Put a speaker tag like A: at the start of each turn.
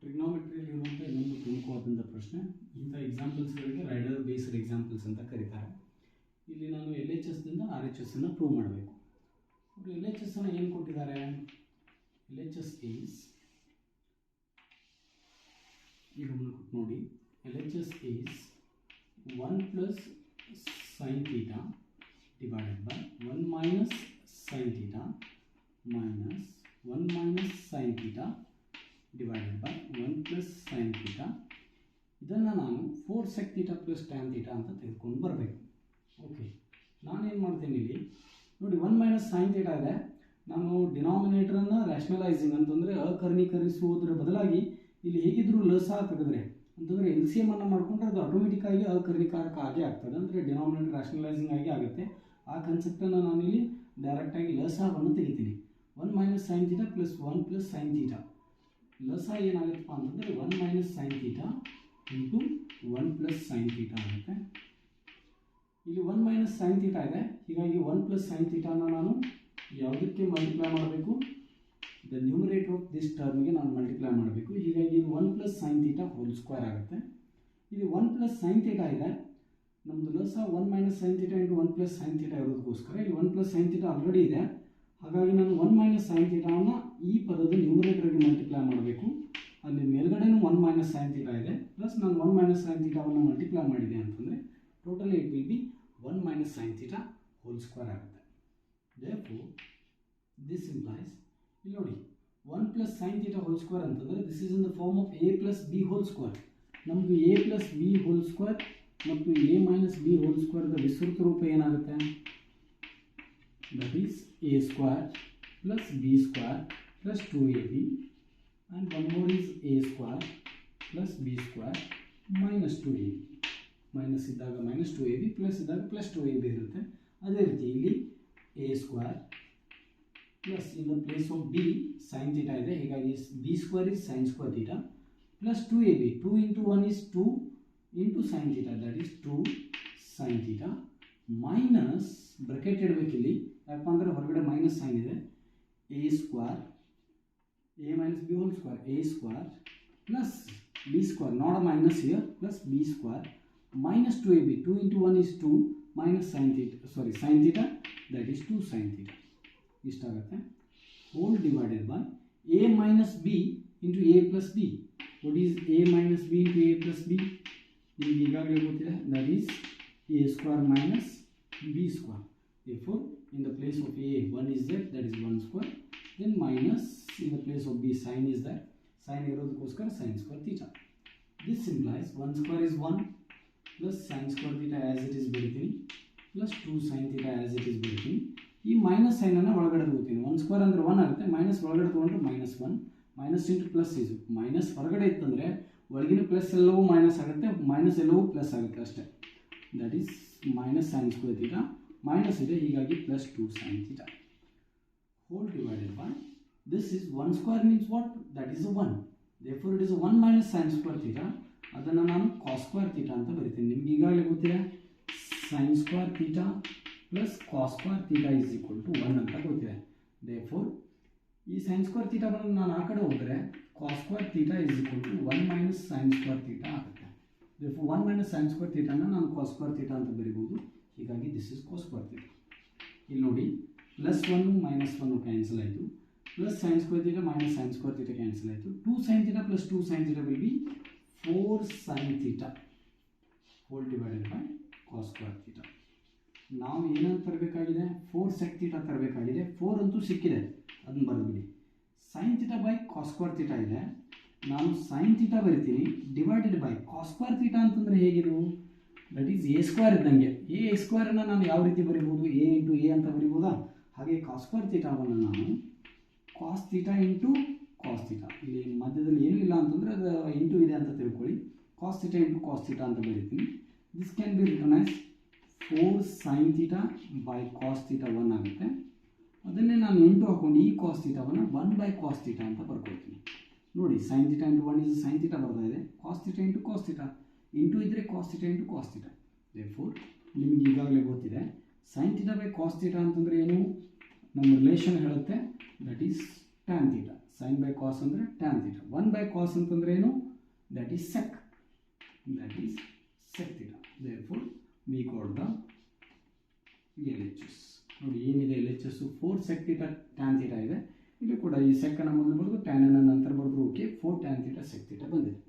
A: ಟ್ರಿಗ್ನಾಮೆಟ್ರಿಯಲ್ಲಿರುವಂಥ ಇನ್ನೊಂದು ಪ್ರಮುಖವಾದಂಥ ಪ್ರಶ್ನೆ. ಇಂಥ ಎಕ್ಸಾಂಪಲ್ಸ್ಗಳಿಗೆ ರೈಡರ್ ಬೇಸ್ಡ್ ಎಕ್ಸಾಂಪಲ್ಸ್ ಅಂತ ಕರೀತಾರೆ. ಇಲ್ಲಿ ನಾನು ಎಲ್ ಎಚ್ ಎಸ್ದಿಂದ ಆರ್ ಎಚ್ ಎಸ್ಸನ್ನು ಪ್ರೂವ್ ಮಾಡಬೇಕು. ಅವರು ಎಲ್ ಎಚ್ ಎಸ್ಸನ್ನು ಏನು ಕೊಟ್ಟಿದ್ದಾರೆ? ಎಲ್ ಎಚ್ ಎಸ್ ಈಸ್ ಈಗ ನೋಡಿ. L H S is one plus sine theta divided by 1 minus sin theta minus 1 minus sin theta divided by 1 plus sin theta. ಇದನ್ನು ನಾನು four sec theta plus tan theta ಅಂತ ತೆಗೆದುಕೊಂಡು ಬರಬೇಕು. Okay ನಾನೇನು ಮಾಡ್ತೀನಿ ಇಲ್ಲಿ? ನೋಡಿ ಒನ್ ಮೈನಸ್ ಸೈನ್ ಥೀಟಾ ಇದೆ. ನಾನು ಡಿನಾಮಿನೇಟರನ್ನು ರ್ಯಾಷನಲೈಸಿಂಗ್ ಅಂತಂದರೆ ಅಕರ್ಣೀಕರಿಸುವುದರ ಬದಲಾಗಿ ಇಲ್ಲಿ ಹೇಗಿದ್ರೂ ಲಸ ತೆಗೆದ್ರೆ ಅಂತಂದರೆ ಎಲ್ ಸಿ ಎಂ ಅನ್ನು ಮಾಡಿಕೊಂಡ್ರೆ ಅದು ಆಟೋಮೆಟಿಕ್ ಆಗಿ ಅಕರ್ಣಿಕಾರಕ ಆಗೇ ಆಗ್ತದೆ. ಅಂದರೆ ಡಿನಾಮಿನೇಟರ್ ರ್ಯಾಷನಲೈಸಿಂಗ್ ಆಗಿ ಆಗುತ್ತೆ. ಆ ಕನ್ಸೆಪ್ಟನ್ನು ನಾನಿಲ್ಲಿ ಡೈರೆಕ್ಟಾಗಿ ಲಸಾವನ್ನು ತೆಗಿತೀನಿ. One minus sine theta plus one plus sine theta ಲಸ ಏನಾಗುತ್ತಪ್ಪ ಅಂತಂದರೆ one minus sine theta into one plus sine theta ಆಗುತ್ತೆ. ಇಲ್ಲಿ ಒನ್ ಮೈನಸ್ ಸೈನ್ ಥೀಟಾ ಇದೆ. ಹೀಗಾಗಿ ಒನ್ ಪ್ಲಸ್ ಸೈನ್ ಥೀಟಾನ ನಾನು ಯಾವುದಕ್ಕೆ ಮಲ್ಟಿಪ್ಲೈ ಮಾಡಬೇಕು? ದ ನ್ಯೂಮರೇಟರ್ ಆಫ್ ದಿಸ್ ಟರ್ಮ್ಗೆ ನಾನು ಮಲ್ಟಿಪ್ಲೈ ಮಾಡಬೇಕು. ಹೀಗಾಗಿ ಇದು one plus sine theta whole square ಆಗುತ್ತೆ. ಇಲ್ಲಿ ಒನ್ ಪ್ಲಸ್ ಸೈನ್ ಥೀಟಾ ಇದೆ. ನಮ್ಮದು ಲಸ one minus sine theta into one plus sine theta ಇರೋದಕ್ಕೋಸ್ಕರ ಇಲ್ಲಿ one plus sine theta already ಇದೆ. ಹಾಗಾಗಿ ನಾನು ಒನ್ ಮೈನಸ್ ಸೈನ್ ಥೀಟಾವನ್ನು ಈ ಪದದ ನ್ಯೂಮರೇಟರ್ಗೆ ಮಲ್ಟಿಪ್ಲೈ ಮಾಡಬೇಕು. ಅಲ್ಲಿ ಮೇಲ್ಗಡೆನೂ ಒನ್ ಮೈನಸ್ ಸೈನ್ ಥೀಟಾ ಇದೆ ಪ್ಲಸ್ ನಾನು ಒನ್ ಮೈನಸ್ ಸೈನ್ ಥೀಟಾವನ್ನು ಮಲ್ಟಿಪ್ಲೈ ಮಾಡಿದೆ ಅಂತಂದರೆ totally it will be one minus sine theta whole square ಆಗುತ್ತೆ. ದೇಪು ದಿಸ್ ಇಂಪ್ಲೈಸ್ ಇಲ್ಲಿ ನೋಡಿ one plus sine theta whole square ಅಂತಂದರೆ this is in the form of a plus b whole square ನಮ್ದು a plus b whole square ಮತ್ತು A minus B whole ಸ್ಕ್ವೇರ್ದ ವಿಸ್ತೃತ ರೂಪ ಏನಾಗುತ್ತೆ? That is a square plus b square plus two a b and one more is a square plus b square minus two a b minus ಇದ್ದಾಗ minus two a b plus ಇದ್ದಾಗ plus two A B ಇರುತ್ತೆ. ಅದೇ ರೀತಿ ಇಲ್ಲಿ a square plus in the place of b sine theta ಇದೆ. ಹೀಗಾಗಿ b square is sine square theta plus two a b two into one is two into sine theta that is two sine theta minus bracket ಇಡಬೇಕಿಲ್ಲಿ. ಯಾಕಪ್ಪ ಅಂದರೆ ಹೊರಗಡೆ minus sine ಇದೆ a square a minus b whole square a square plus b square not a minus ear plus b square minus two a b two into one is two minus sine theta sorry sine theta that is two sine theta ಇಷ್ಟಾಗುತ್ತೆ whole divided by a minus b into a plus b what is a minus b into a plus b ನಿಮಗೆ ಈಗಾಗಲೇ ಗೊತ್ತಿದೆ that is a square minus b square therefore in the place of a 1 is there that is 1 square then minus in the place of b sine is there sin ಇರೋದಕ್ಕೋಸ್ಕರ sin square theta this implies 1 square is 1 plus sine square theta as it is ಬರಿತೀನಿ plus 2 sine theta as it is ಬರಿತೀನಿ ಈ minus ಸೈನನ್ನು ಒಳಗಡೆ ತಗೋತೀನಿ one square ಅಂದರೆ one ಆಗುತ್ತೆ minus ಒಳಗಡೆ ತೊಗೊಂಡ್ರೆ minus one Minus into plus is minus ಹೊರಗಡೆ ಇತ್ತಂದರೆ ಒಳಗಿನ ಪ್ಲಸ್ ಎಲ್ಲವೂ ಮೈನಸ್ ಆಗುತ್ತೆ ಮೈನಸ್ ಎಲ್ಲವೂ ಪ್ಲಸ್ ಆಗುತ್ತೆ ಅಷ್ಟೇ That is minus sine square theta minus ಇದೆ, ಹೀಗಾಗಿ plus two sine theta whole divided by this is one square means what that is a one therefore it is one minus sine square theta ಅದನ್ನು ನಾನು cos square theta ಅಂತ ಬರಿತೀನಿ. ನಿಮ್ಗೆ ಈಗಾಗಲೇ ಗೊತ್ತಿದೆ? Sine square theta plus cos square theta is equal to one ಅಂತ ಗೊತ್ತಿದೆ. Therefore ಈ ಸೈನ್ ಸ್ಕ್ವೇರ್ ಥೀಟಾವನ್ನು ನಾನು ಆ ಕಡೆ ಹೋದರೆ cos square theta is equal to one minus sine square theta ಆಗುತ್ತೆ. Therefore one minus sine square ಥೀಟಾನ ನಾನು ಕಾಸ್ ಸ್ಕ್ವೇರ್ ಥೀಟಾ ಅಂತ ಬರಿಬೋದು ಹೀಗಾಗಿ ದಿಸ್ ಇಸ್ ಕೋಸ್ ಥೀಟಾ ಇಲ್ಲಿ ನೋಡಿ plus one minus one cancel ಆಯಿತು. Plus sine square theta minus sine square theta cancel ಆಯಿತು. Two sine theta plus two sine theta will be four sine theta whole divided by cos square theta ನಾವು ಏನಂತ ತರಬೇಕಾಗಿದೆ? Four sec theta ತರಬೇಕಾಗಿದೆ. Four ಅಂತೂ ಸಿಕ್ಕಿದೆ. ಅದನ್ನ ಬರೆದ್ಬಿಡಿ. Sine theta by cos square theta ಇದೆ. ನಾನು ಸೈನ್ ಥೀಟಾ ಬರಿತೀನಿ. Divided by cos square theta ಅಂತಂದರೆ ಹೇಗಿರು ದಟ್ ಈಸ್ ಎ ಸ್ಕ್ವೇರ್ ಇದ್ದಂಗೆ. ಎ ಸ್ಕ್ವೇರನ್ನು ನಾನು ಯಾವ ರೀತಿ ಬರಿಬೋದು? ಎ ಇಂಟು ಎ ಅಂತ ಬರಿಬೋದಾ? ಹಾಗೆ ಕಾಸ್ಕ್ವೇರ್ ತೀಟಾವನ್ನು ನಾನು cos theta into cos theta ಇಲ್ಲಿ ಮಧ್ಯದಲ್ಲಿ ಏನೂ ಇಲ್ಲ ಅಂತಂದರೆ ಅದು ಇಂಟು ಇದೆ ಅಂತ ತಿಳ್ಕೊಳ್ಳಿ. Cos theta into cos theta ಅಂತ ಬರೀತೀನಿ. This can be written as four sine theta by cos theta one ಆಗುತ್ತೆ. ಅದನ್ನೇ ನಾನು ಇಂಟು ಹಾಕೊಂಡು ಈ ಕಾಸ್ ತೀಟಾವನ್ನು ಒನ್ ಬೈ ಕಾಸ್ ತೀಟಾ ಅಂತ ಬರ್ಕೊಳ್ತೀನಿ ನೋಡಿ sine theta into one is sine theta ಬರ್ತಾ ಇದೆ. Cos theta into cos theta into ಇದ್ದರೆ cos theta into cos theta therefore ನಿಮಗೆ ಈಗಾಗಲೇ ಗೊತ್ತಿದೆ. Sine theta by cos theta ಅಂತಂದರೆ ಏನು? ನಮ್ಮ ರಿಲೇಷನ್ ಹೇಳುತ್ತೆ. That is tan theta sine by cos ಅಂದರೆ tan theta one by cos ಅಂತಂದ್ರೆ ಏನು? That is sec that is sec theta therefore we got the L H S ನೋಡಿ, ಏನಿದೆ L H S four sec theta tan theta ಇದೆ. ಇಲ್ಲಿ ಕೂಡ ಈ ಸೆಕ್ಕನ್ನು ಮೊದಲು ಬರೆದು ಟ್ಯಾನನ್ನು ನಂತರ ಬರೆದ್ರು okay. Four tan theta sec theta ಬಂದಿದೆ.